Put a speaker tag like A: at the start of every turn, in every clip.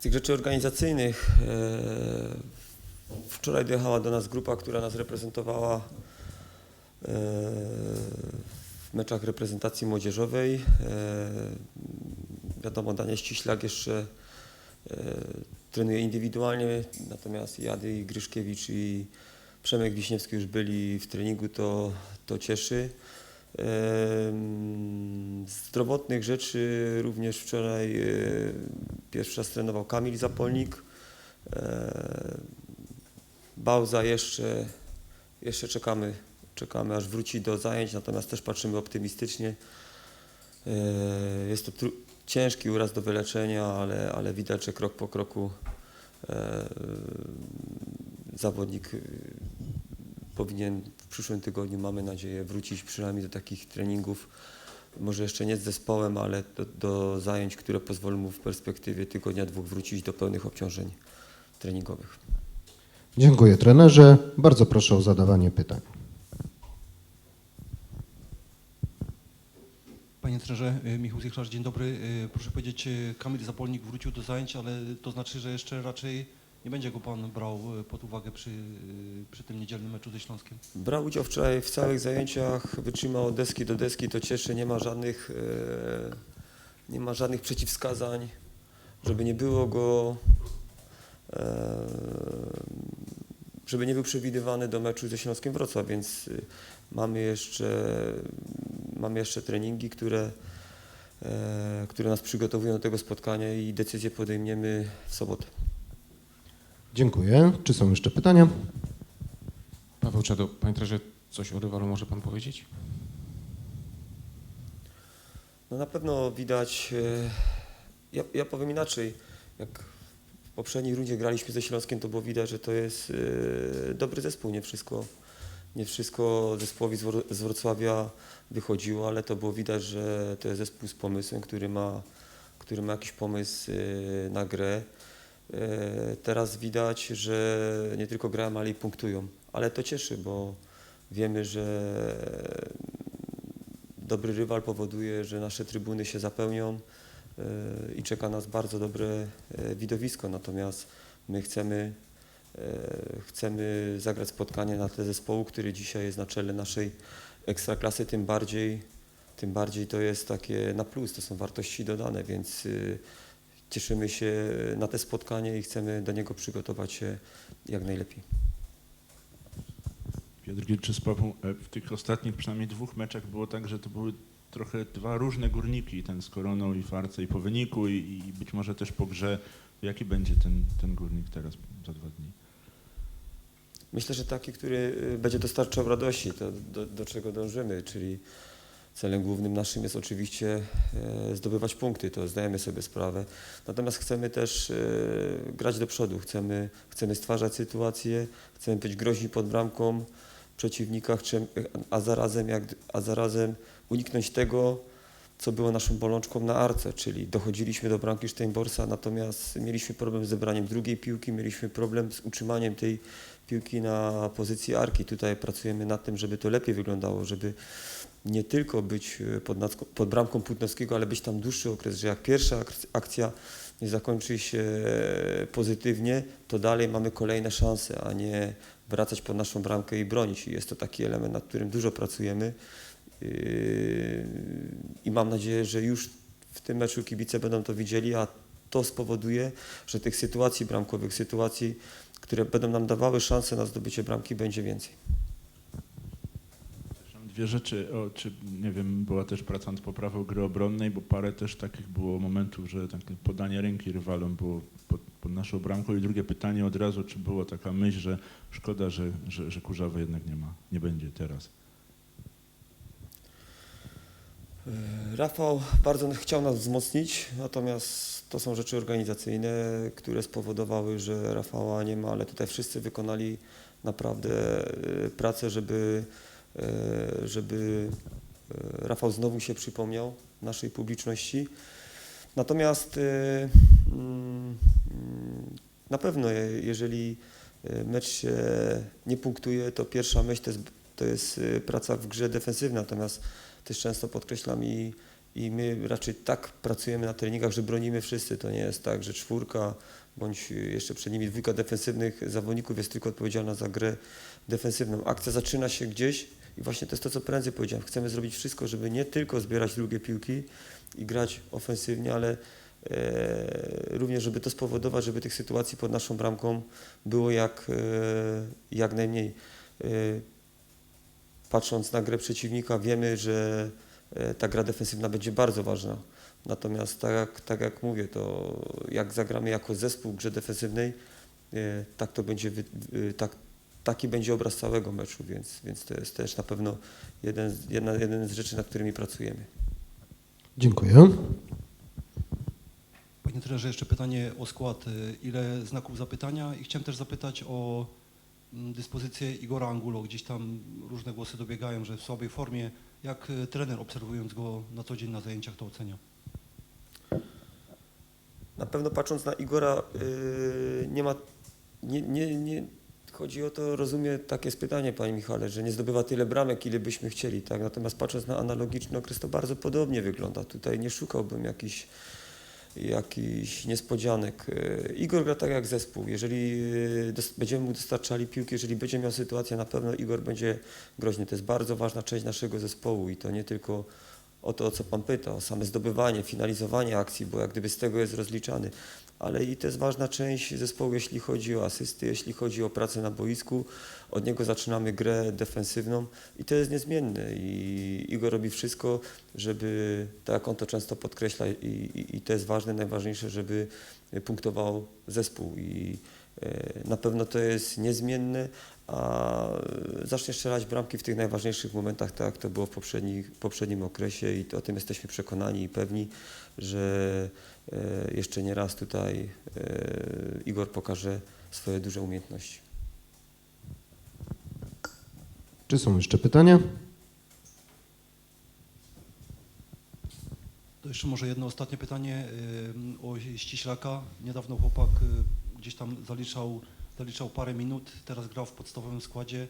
A: Tych rzeczy organizacyjnych e, wczoraj dojechała do nas grupa, która nas reprezentowała e, w meczach reprezentacji młodzieżowej. E, wiadomo, Daniel Ściślak jeszcze trenuje indywidualnie, natomiast Jady i Gryszkiewicz i Przemek Wiśniewski już byli w treningu, to, to cieszy. Zdrowotnych rzeczy również wczoraj e, pierwszy raz trenował Kamil Zapolnik. E, Bałza jeszcze, jeszcze czekamy, czekamy aż wróci do zajęć, natomiast też patrzymy optymistycznie. E, Jest to ciężki uraz do wyleczenia, ale, ale widać, że krok po kroku zawodnik powinien w przyszłym tygodniu, mamy nadzieję, wrócić przynajmniej do takich treningów, może jeszcze nie z zespołem, ale do, do zajęć, które pozwolą mu w perspektywie tygodnia, dwóch wrócić do pełnych obciążeń treningowych.
B: Dziękuję trenerze. Bardzo proszę o zadawanie pytań.
C: Panie trenerze, y, Michał Ziechlarz, dzień dobry. Y, Proszę powiedzieć, y, Kamil Zapolnik wrócił do zajęć, ale to znaczy, że jeszcze raczej nie będzie go Pan brał y, pod uwagę przy, y, przy tym niedzielnym meczu ze Śląskiem.
A: Brał udział wczoraj w całych zajęciach, wytrzymał od deski do deski, to cieszy, nie ma żadnych, e, nie ma żadnych przeciwwskazań, żeby nie było go, e, żeby nie był przewidywany do meczu ze Śląskiem Wrocław, więc mamy jeszcze, mamy jeszcze treningi, które, e, które nas przygotowują do tego spotkania i decyzję podejmiemy w sobotę.
B: Dziękuję. Czy są jeszcze pytania?
D: Paweł Czado, panie trenerze, coś o rywalu może pan powiedzieć?
A: No na pewno widać, e, ja, ja powiem inaczej, jak w poprzedniej rundzie graliśmy ze Śląskiem, to było widać, że to jest e, dobry zespół, nie wszystko, nie wszystko zespołowi z Wro- z Wrocławia wychodziło, ale to było widać, że to jest zespół z pomysłem, który ma, który ma jakiś pomysł e, na grę. E, Teraz widać, że nie tylko grają, ale i punktują, ale to cieszy, bo wiemy, że dobry rywal powoduje, że nasze trybuny się zapełnią e, i czeka nas bardzo dobre e, widowisko. Natomiast my chcemy, chcemy zagrać spotkanie na tle zespołu, który dzisiaj jest na czele naszej ekstraklasy, tym bardziej, tym bardziej to jest takie na plus, to są wartości dodane, więc y, cieszymy się na te spotkanie i chcemy do niego przygotować się jak najlepiej.
E: Piotr Gilczy z e, w tych ostatnich przynajmniej dwóch meczach było tak, że to były trochę dwa różne górniki, ten z Koroną i Farce i po wyniku i, i być może też po grze. Jaki będzie ten, ten górnik teraz za dwa dni?
A: Myślę, że taki, który y, będzie dostarczał radości, to do, do czego dążymy, czyli celem głównym naszym jest oczywiście e, zdobywać punkty, to zdajemy sobie sprawę. Natomiast chcemy też e, grać do przodu, chcemy, chcemy stwarzać sytuacje, chcemy być groźni pod bramką przeciwnika, a, zarazem jak, a zarazem uniknąć tego, co było naszą bolączką na arce, czyli dochodziliśmy do bramki Steinborsa, natomiast mieliśmy problem z zebraniem drugiej piłki, mieliśmy problem z utrzymaniem tej piłki na pozycji arki. Tutaj pracujemy nad tym, żeby to lepiej wyglądało, żeby nie tylko być e, pod, nad, pod bramką Płótnowskiego, ale być tam dłuższy okres, że jak pierwsza ak- akcja nie zakończy się pozytywnie, to dalej mamy kolejne szanse, a nie wracać pod naszą bramkę i bronić. I jest to taki element, nad którym dużo pracujemy. Yy, I mam nadzieję, że już w tym meczu kibice będą to widzieli, a to spowoduje, że tych sytuacji bramkowych, sytuacji, które będą nam dawały szansę na zdobycie bramki, będzie więcej.
E: Dwie rzeczy, o, czy nie wiem, była też praca nad poprawą gry obronnej, bo parę też takich było momentów, że takie podanie ręki rywalom było pod, pod naszą bramką. I drugie pytanie od razu, czy była taka myśl, że szkoda, że, że, że Kurzawy jednak nie ma, nie będzie teraz.
A: E, Rafał bardzo chciał nas wzmocnić, natomiast to są rzeczy organizacyjne, które spowodowały, że Rafała nie ma, ale tutaj wszyscy wykonali naprawdę e, pracę, żeby, żeby e, Rafał znowu się przypomniał naszej publiczności. Natomiast e, mm, na pewno, je- jeżeli e, mecz się nie punktuje, to pierwsza myśl to jest, to jest e, praca w grze defensywnej, natomiast też często podkreślam i, i my raczej tak pracujemy na treningach, że bronimy wszyscy. To nie jest tak, że czwórka bądź jeszcze przed nimi dwójka defensywnych zawodników jest tylko odpowiedzialna za grę defensywną. Akcja zaczyna się gdzieś i właśnie to jest to, co prędzej powiedziałem. Chcemy zrobić wszystko, żeby nie tylko zbierać długie piłki i grać ofensywnie, ale e, również, żeby to spowodować, żeby tych sytuacji pod naszą bramką było jak, e, jak najmniej. E, patrząc na grę przeciwnika, wiemy, że e, ta gra defensywna będzie bardzo ważna. Natomiast tak tak jak mówię, to jak zagramy jako zespół w grze defensywnej, e, tak to będzie, tak, taki będzie obraz całego meczu, więc, więc to jest też na pewno jeden, z- jedna, jeden z rzeczy, nad którymi pracujemy.
B: Dziękuję.
C: Panie trenerze, jeszcze pytanie o skład. Ile znaków zapytania? I chciałem też zapytać o mm, dyspozycję Igora Angulo. Gdzieś tam różne głosy dobiegają, że w słabej formie. Jak y, trener, obserwując go na co dzień na zajęciach, to ocenia?
A: Na pewno patrząc na Igora, yy, nie ma, nie, nie, nie, chodzi o to, rozumiem, takie jest pytanie, Panie Michale, że nie zdobywa tyle bramek, ile byśmy chcieli, tak? Natomiast patrząc na analogiczny okres, to bardzo podobnie wygląda. Tutaj nie szukałbym jakichś jakichś niespodzianek. Yy, Igor gra tak jak zespół. Jeżeli dos- będziemy mu dostarczali piłki, jeżeli będzie miał sytuację, na pewno Igor będzie groźny. To jest bardzo ważna część naszego zespołu i to nie tylko o to, o co Pan pyta, o same zdobywanie, finalizowanie akcji, bo jak gdyby z tego jest rozliczany. Ale i to jest ważna część zespołu, jeśli chodzi o asysty, jeśli chodzi o pracę na boisku. Od niego zaczynamy grę defensywną i to jest niezmienne. I Igor robi wszystko, żeby, tak jak on to często podkreśla, i, i, i to jest ważne, najważniejsze, żeby punktował zespół. I e, na pewno to jest niezmienne, a zacznie strzelać bramki w tych najważniejszych momentach, tak jak to było w poprzednich, poprzednim okresie i o tym jesteśmy przekonani i pewni, że e, jeszcze nie raz tutaj e, Igor pokaże swoje duże umiejętności.
B: Czy są jeszcze pytania?
C: To jeszcze może jedno ostatnie pytanie y, o Ściślaka. Niedawno chłopak y, gdzieś tam zaliczał, zaliczał parę minut, teraz grał w podstawowym składzie y,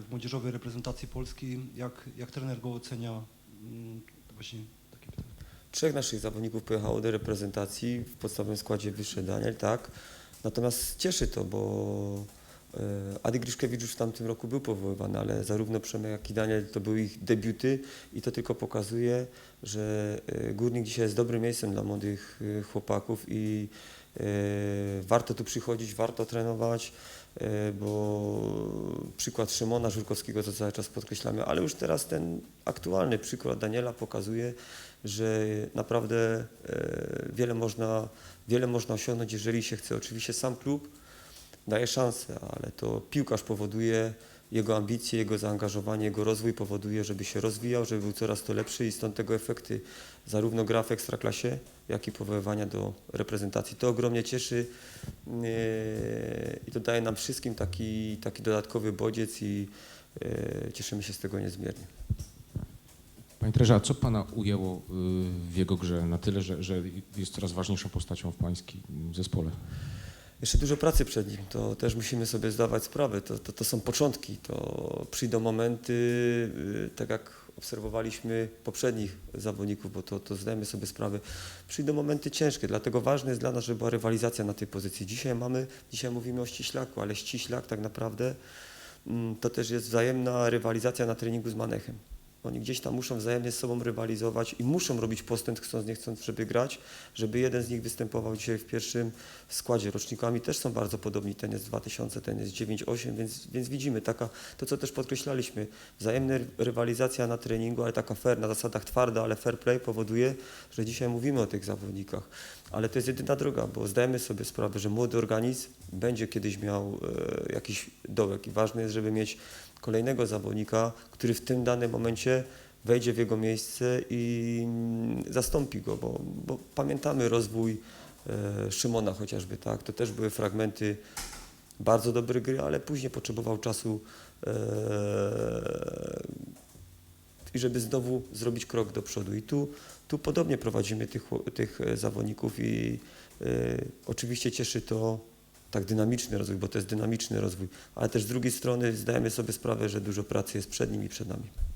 C: w młodzieżowej reprezentacji Polski. Jak, jak trener go ocenia? Mm, właśnie takie pytanie.
A: Trzech naszych zawodników pojechało do reprezentacji, w podstawowym składzie wyszedł Daniel, tak. Natomiast cieszy to, bo e, Adi Griszkiewicz już w tamtym roku był powoływany, ale zarówno Przemek, jak i Daniel to były ich debiuty i to tylko pokazuje, że e, Górnik dzisiaj jest dobrym miejscem dla młodych e, chłopaków i e, warto tu przychodzić, warto trenować, e, bo przykład Szymona Żurkowskiego, to cały czas podkreślamy, ale już teraz ten aktualny przykład Daniela pokazuje, że naprawdę e, wiele można, wiele można osiągnąć, jeżeli się chce. Oczywiście sam klub daje szansę, ale to piłkarz powoduje jego ambicje, jego zaangażowanie, jego rozwój powoduje, żeby się rozwijał, żeby był coraz to lepszy i stąd tego efekty zarówno gra w ekstraklasie, jak i powoływania do reprezentacji. To ogromnie cieszy e, i to daje nam wszystkim taki, taki dodatkowy bodziec i e, cieszymy się z tego niezmiernie.
D: Panie trenerze, a co Pana ujęło y, w jego grze na tyle, że, że jest coraz ważniejszą postacią w Pańskim zespole?
A: Jeszcze dużo pracy przed nim, to też musimy sobie zdawać sprawę. To, to, to są początki, to przyjdą momenty, y, tak jak obserwowaliśmy poprzednich zawodników, bo to, to zdajemy sobie sprawę, przyjdą momenty ciężkie, dlatego ważne jest dla nas, żeby była rywalizacja na tej pozycji. Dzisiaj mamy, dzisiaj mówimy o ściślaku, ale ściślak tak naprawdę mm, to też jest wzajemna rywalizacja na treningu z Manechem. Oni gdzieś tam muszą wzajemnie z sobą rywalizować i muszą robić postęp, chcąc nie chcąc, żeby grać, żeby jeden z nich występował dzisiaj w pierwszym składzie. Rocznikami też są bardzo podobni, ten jest 2000, ten jest 98, więc, więc widzimy taka, to co też podkreślaliśmy, wzajemna rywalizacja na treningu, ale taka fair, na zasadach twarda, ale fair play powoduje, że dzisiaj mówimy o tych zawodnikach. Ale to jest jedyna droga, bo zdajemy sobie sprawę, że młody organizm będzie kiedyś miał e, jakiś dołek i ważne jest, żeby mieć kolejnego zawodnika, który w tym danym momencie wejdzie w jego miejsce i mm, zastąpi go, bo, bo pamiętamy rozwój e, Szymona chociażby, tak? To też były fragmenty bardzo dobrej gry, ale później potrzebował czasu e, żeby znowu zrobić krok do przodu. I tu, tu podobnie prowadzimy tych, tych e, zawodników i e, oczywiście cieszy to tak dynamiczny rozwój, bo to jest dynamiczny rozwój, ale też z drugiej strony zdajemy sobie sprawę, że dużo pracy jest przed nim i przed nami.